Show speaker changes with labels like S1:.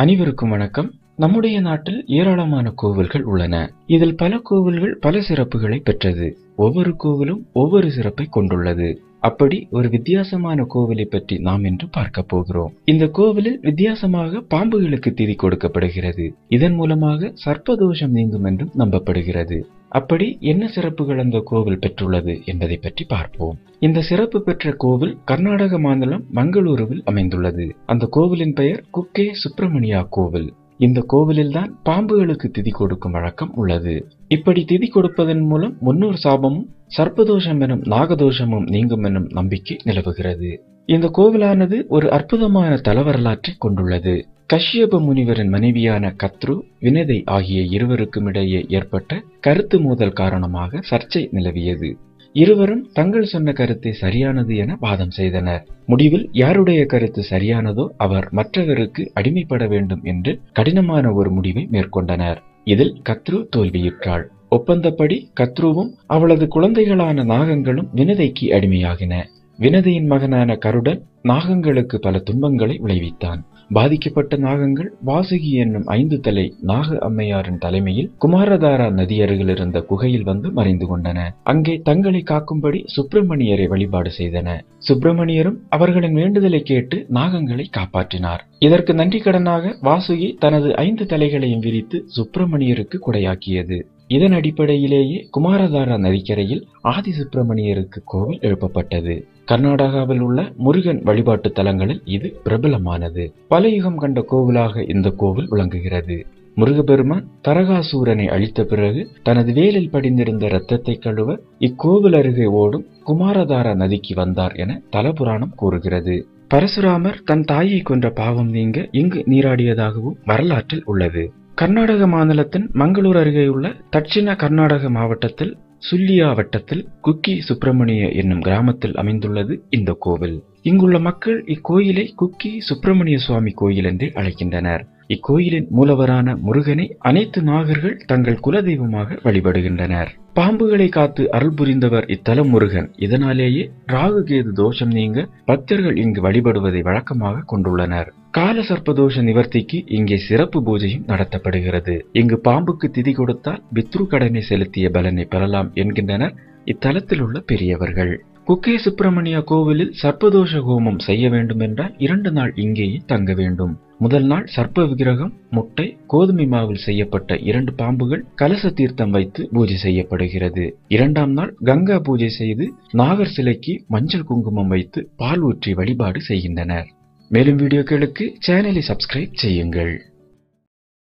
S1: அனைவருக்கும் வணக்கம். நம்முடைய நாட்டில் ஏராளமான கோவில்கள் உள்ளன. இதில் பல கோவில்கள் பல சிறப்புகளை பெற்றது. ஒவ்வொரு கோவிலும் ஒவ்வொரு சிறப்பை கொண்டுள்ளது. அப்படி ஒரு வித்தியாசமான கோவிலை பற்றி நாம் இன்று பார்க்க போகிறோம். இந்த கோவிலில் வித்தியாசமாக பாம்புகளுக்கு திதி கொடுக்கப்படுகிறது. இதன் மூலமாக சர்ப்பதோஷம் நீங்கும் என்றும் நம்பப்படுகிறது. அப்படி என்ன சிறப்புகள் அந்த கோவில் பெற்றுள்ளது என்பதை பற்றி பார்ப்போம். இந்த சிறப்பு பெற்ற கோவில் கர்நாடக மாநிலம் மங்களூருவில் அமைந்துள்ளது. அந்த கோவிலின் பெயர் குக்கே சுப்பிரமணியா கோவில். இந்த கோவிலில்தான் பாம்புகளுக்கு திதி கொடுக்கும் வழக்கம் உள்ளது. இப்படி திதி கொடுப்பதன் மூலம் முன்னோர் சாபமும் சர்ப்பதோஷம் எனும் நாகதோஷமும் நீங்கும் எனும் நம்பிக்கை நிலவுகிறது. இந்த கோவிலானது ஒரு அற்புதமான தல வரலாற்றை கொண்டுள்ளது. கஷ்யப முனிவரின் மனைவியான கத்ரு வினதை ஆகிய இருவருக்கும் இடையே ஏற்பட்ட கருத்து மோதல் காரணமாக சர்ச்சை நிலவியது. இருவரும் தங்கள் சொன்ன கருத்தை சரியானது என வாதம் செய்தனர். முடிவில் யாருடைய கருத்து சரியானதோ அவர் மற்றவருக்கு அடிமைப்பட வேண்டும் என்று கடினமான ஒரு முடிவை மேற்கொண்டனர். இதில் கத்ரு தோல்வியுற்றாள். ஒப்பந்தப்படி கத்ருவும் அவளது குழந்தைகளான நாகங்களும் வினதைக்கு அடிமையாகின. வினதையின் மகனான கருடன் நாகங்களுக்கு பல துன்பங்களை விளைவித்தான். பாதிக்கப்பட்ட நாகங்கள் வாசுகி என்னும் ஐந்து தலை நாக அம்மையாரின் தலைமையில் குமாரதாரா நதி அருகில் இருந்த குகையில் வந்து மறைந்து கொண்டன. அங்கே தங்களை காக்கும்படி சுப்பிரமணியரை வழிபாடு செய்தன. சுப்பிரமணியரும் அவர்களின் வேண்டுதலை கேட்டு நாகங்களை காப்பாற்றினார். இதற்கு நன்றி கடனாக வாசுகி தனது ஐந்து தலைகளையும் விரித்து சுப்பிரமணியருக்கு கொடையாக்கியது. இதன் அடிப்படையிலேயே குமாரதாரா நதிக்கரையில் ஆதி சுப்பிரமணியருக்கு கோவில் எழுப்பப்பட்டது. கர்நாடகாவில் உள்ள முருகன் வழிபாட்டு தலங்களில் இது பிரபலமானது. பல யுகம் கண்ட கோவிலாக இந்த கோவில் விளங்குகிறது. முருகபெருமான் தரகாசூரனை அழித்த பிறகு தனது வேலில் படிந்திருந்த இரத்தத்தை கழுவ இக்கோவில் அருகே ஓடும் குமாரதாரா நதிக்கு வந்தார் என தலபுராணம் கூறுகிறது. பரசுராமர் தன் தாயை கொன்ற பாவம் நீங்க இங்கு நீராடியதாகவும் வரலாற்றில் உள்ளது. கர்நாடக மாநிலத்தின் மங்களூர் அருகேயுள்ள தட்சிண கர்நாடக மாவட்டத்தில் சுல்லியா வட்டத்தில் குக்கி சுப்பிரமணிய என்னும் கிராமத்தில் அமைந்துள்ளது இந்த கோவில். இங்குள்ள மக்கள் இக்கோயிலை குக்கி சுப்பிரமணிய சுவாமி கோயில் என்று அழைக்கின்றனர். இக்கோயிலின் மூலவரான முருகனை அனைத்து நாகர்கள் தங்கள் குலதெய்வமாக வழிபடுகின்றனர். பாம்புகளை காத்து அருள் புரிந்தவர் இத்தலம் முருகன் இதனாலேயே ராகு கேது தோஷம் நீங்க பக்தர்கள் இங்கு வழிபடுவதை வழக்கமாக கொண்டுள்ளனர். கால சர்ப்பதோஷ நிவர்த்திக்கு இங்கே சிறப்பு பூஜையும் நடத்தப்படுகிறது. இங்கு பாம்புக்கு திதி கொடுத்தால் பித்ரு கடனை செலுத்திய பலனை பெறலாம் என்கின்றனர் இத்தலத்தில் உள்ள பெரியவர்கள். குக்கே சுப்பிரமணிய கோவிலில் சர்ப்பதோஷ ஹோமம் செய்ய வேண்டும் என்றால் இரண்டு நாள் இங்கேயே தங்க வேண்டும். முதல் நாள் சர்ப்ப விக்கிரகம் முட்டை கோதுமை மாவில் செய்யப்பட்ட இரண்டு பாம்புகள் கலச தீர்த்தம் வைத்து பூஜை செய்யப்படுகிறது. இரண்டாம் நாள் கங்கா பூஜை செய்து நாகர் சிலைக்கு மஞ்சள் குங்குமம் வைத்து பால் ஊற்றி வழிபாடு செய்கின்றனர். மேலும் வீடியோக்களுக்கு சேனலை சப்ஸ்கிரைப் செய்யுங்கள்.